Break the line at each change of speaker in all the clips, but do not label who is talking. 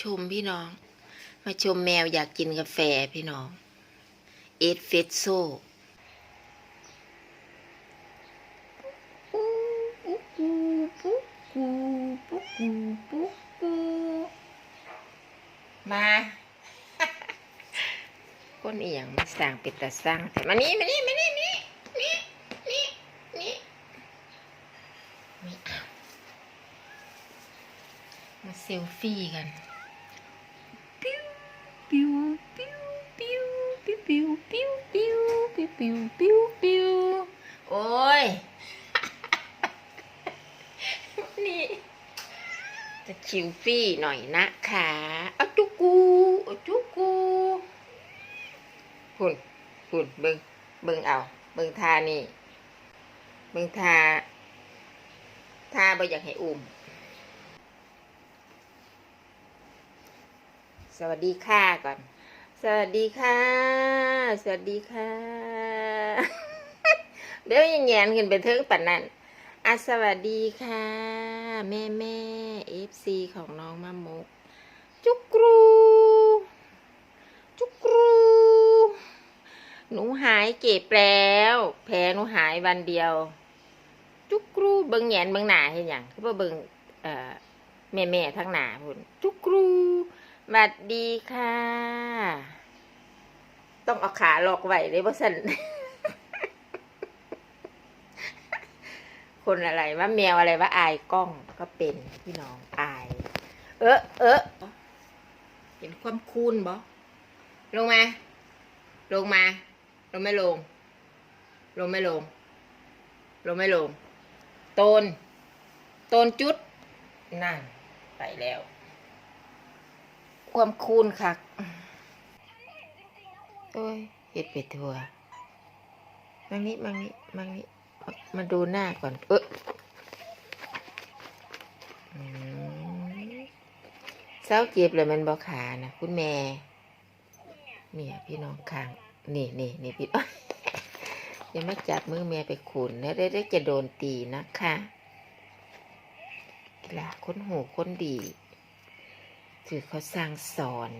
ชมพี่น้อง มาชมแมวอยากกินกาแฟพี่น้อง เอสเฟสโซมา ก้นเอียงมาสั่งเป็ดตาสร้างแต่มานี่มานี่มานี่นี่นี่นี่นี่ไม่เอามาเซลฟี่กัน ปิ้วปิ้วปิ้วปิ้วปิ้วปิ้วโอ้ยนี่จะชิวฟี่หน่อยนะคะอาจุกูอาจุกูหุ่นหุ่นเบิงเบิงเอา เบิงทานี่เบิงทาทาบ่อยากให้อุ้มสวัสดีค่ะก่อน สวัสดีค่ะ สวัสดีค่ะ เดี๋ยวยังแงนขึ้นไปเทิงปันนั่นอะสวัสดีค่ะ แม่แม่เอฟซีของน้องมะมุก จุกรู จุกรู หนูหายเก็บแล้ว แผลหนูหายวันเดียว จุกรูเบิงแหงนเบิงหนาเห็นอย่างคือว่าเบิงเอ่อแม่แม่ทั้งหนาพุ่น จุกรู สวัสดีค่ะ ต้องเอาขาหลอกไหวเลยว่าสันคนอะไรว่าแมวอะไรว่าอายกล้องก็เป็นพี่น้องอาย เออเออเห็นความคูนบ่ลงมาลงมาลงไม่ลง ลงไม่ลง ลงไม่ลงโตนโตนจุดนั่นไปแล้ว ความคูณคักโอ้ยเห็ดเป็ดทัวมังนี้มังนี้มังนี้ มาดูหน้าก่อน เออเศร้าเจ็บเลยมันบอขานะคุณแม่เนี่ยพี่น้องคาง นี่นี่นี่พี่อย่ามาจับมือแม่ไปขุนนะได้ได้จะโดนตีนะคะกีฬาคนหูค้นดี คือเขาสร้างสอน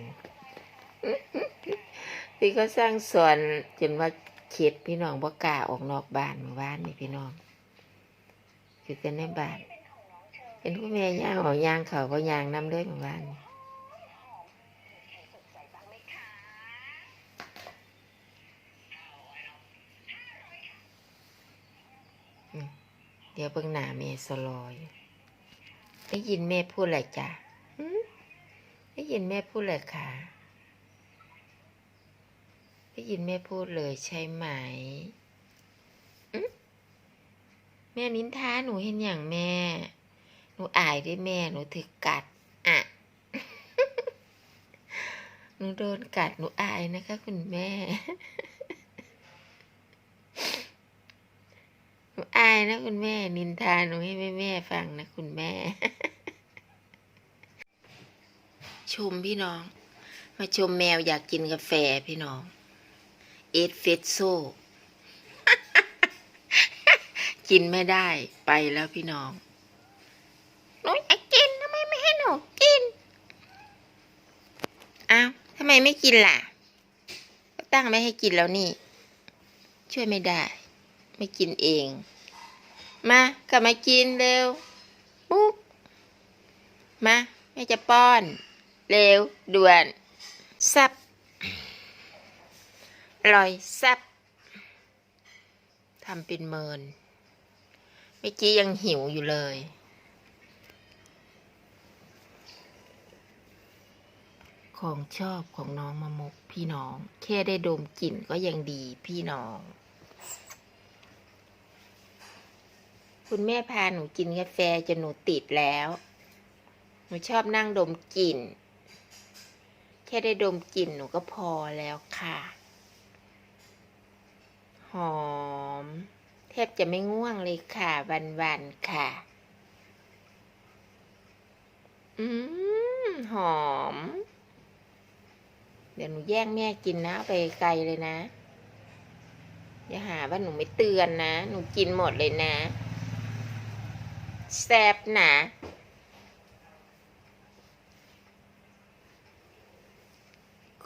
ที่เขาสร้างสอนจนว่าเข็ดพี่น้องบ่กล้าออกนอกบ้านเมื่อวานนี่พี่น้องคือกันในบ้านเห็นผู้แม่ย่างออกยางเขาก็ยางน้ำเลยเมื่อวานเดี๋ยวเบิ่งหน้าแม่สลอยได้ยินแม่พูดอะไรจ้ะ ได้ยินแม่พูดเลยค่ะ ได้ยินแม่พูดเลยใช่ไหมแม่นินทาหนูเห็นอย่างแม่ หนูอายด้วยแม่ หนูถึกกัด อะ หนูโดนกัด หนูอายนะคะคุณแม่ หนูอายนะคุณแม่ นินทาหนูให้แม่แม่ฟังนะคุณแม่ ชมพี่น้อง มาชมแมวอยากกินกาแฟพี่น้อง เอสเฟสโซ กินไม่ได้ไปแล้วพี่น้องหนูอยากกินทำไมไม่ให้หนูกิน อ้าวทำไมไม่กินล่ะก็ตั้งไม่ให้กินแล้วนี่ ช่วยไม่ได้ ไม่กินเอง มากลับมากินเร็วปุ๊บมาแม่จะป้อน เร็วด่วนแซับอร่อยแซับทำเป็นเมิน เมื่อกี้ยังหิวอยู่เลย ของชอบของน้องมะมกพี่น้อง แค่ได้ดมกลิ่นก็ยังดีพี่น้อง คุณแม่พาหนูกินกาแฟจนหนูติดแล้ว หนูชอบนั่งดมกลิ่น ค่ได้ดมกลิ่นหนูก็พอแล้วค่ะ หอม แทบจะไม่ง่วงเลยค่ะวันๆค่ะ อืมหอม เดี๋ยวหนูแย่งแม่กินนะไปไกลเลยนะ อย่าหาว่าหนูไม่เตือนนะ หนูกินหมดเลยนะ แซบนะ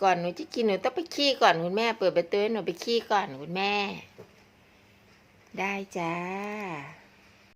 ก่อนหนูจะกินหนูต้องไปขี้ก่อนคุณแม่ เปิดประตูให้หนูไปขี้ก่อนคุณแม่ ได้จ้า